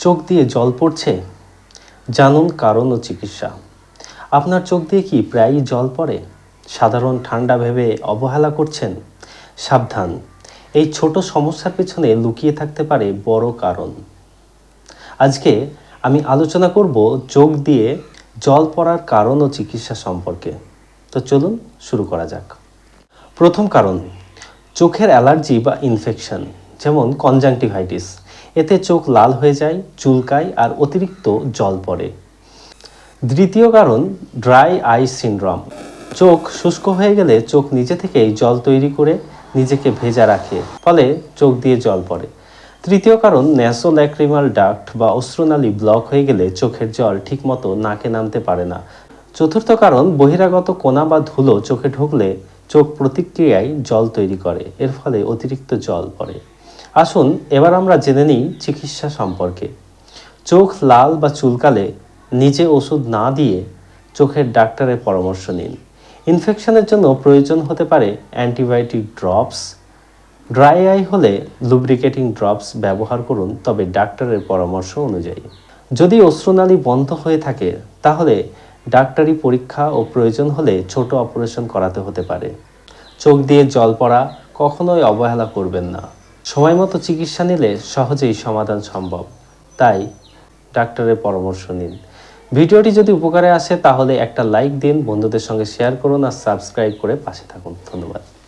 চোখ দিয়ে জল পড়ছে? জানুন কারণ ও চিকিৎসা। আপনার চোখ দিয়ে কি প্রায়ই জল পড়ে? সাধারণ ঠান্ডা ভেবে অবহেলা করছেন? সাবধান। এই ছোট সমস্যার পেছনে লুকিয়ে থাকতে পারে বড় কারণ। আজকে আমি আলোচনা করব চোখ দিয়ে জল পড়ার কারণ ও চিকিৎসা সম্পর্কে। তো চলুন শুরু করা যাক। প্রথম কারণ, চোখের অ্যালার্জি বা ইনফেকশন। যেমন কনজাংটিভাইটিস। এতে চোখ লাল হয়ে যায়, চুলকায় আর অতিরিক্ত জল পড়ে। দ্বিতীয় কারণ, ড্রাই আই সিনড্রোম। চোখ শুষ্ক হয়ে গেলে চোখ নিজে থেকেই জল তৈরি করে নিজেকে ভেজা রাখে, ফলে চোখ দিয়ে জল পড়ে। তৃতীয় কারণ, ন্যাসোল্যাক্রিমাল ডাক্ট বা অশ্রুনালী ব্লক হয়ে গেলে চোখের জল ঠিকমতো নাকে নামতে পারে না। চতুর্থ কারণ, বহিরাগত কোনা বা ধুলো চোখে ঢুকলে চোখ প্রতিক্রিয়ায় জল তৈরি করে, এর ফলে অতিরিক্ত জল পড়ে। আসুন, এবার আমরা জেনে নিই চিকিৎসা সম্পর্কে। চোখ লাল বা চুলকালে নিজে ওষুধ না দিয়ে চোখের ডাক্তারের পরামর্শ নিন। ইনফেকশনের জন্য প্রয়োজন হতে পারে অ্যান্টিবায়োটিক ড্রপস। ড্রাই আই হলে লুব্রিকেটিং ড্রপস ব্যবহার করুন, তবে ডাক্তারের পরামর্শ অনুযায়ী। যদি অশ্রুনালী বন্ধ হয়ে থাকে, তাহলে ডাক্তারি পরীক্ষা ও প্রয়োজন হলে ছোট অপারেশন করাতে হতে পারে। চোখ দিয়ে জল পড়া কখনোই অবহেলা করবেন না। সময় মতো চিকিৎসা নিলে সহজেই সমাধান সম্ভব। তাই ডাক্তারের পরামর্শ নিন। ভিডিওটি যদি উপকারে আসে, তাহলে একটা লাইক দিন, বন্ধুদের সঙ্গে শেয়ার করুন আর সাবস্ক্রাইব করে পাশে থাকুন। ধন্যবাদ।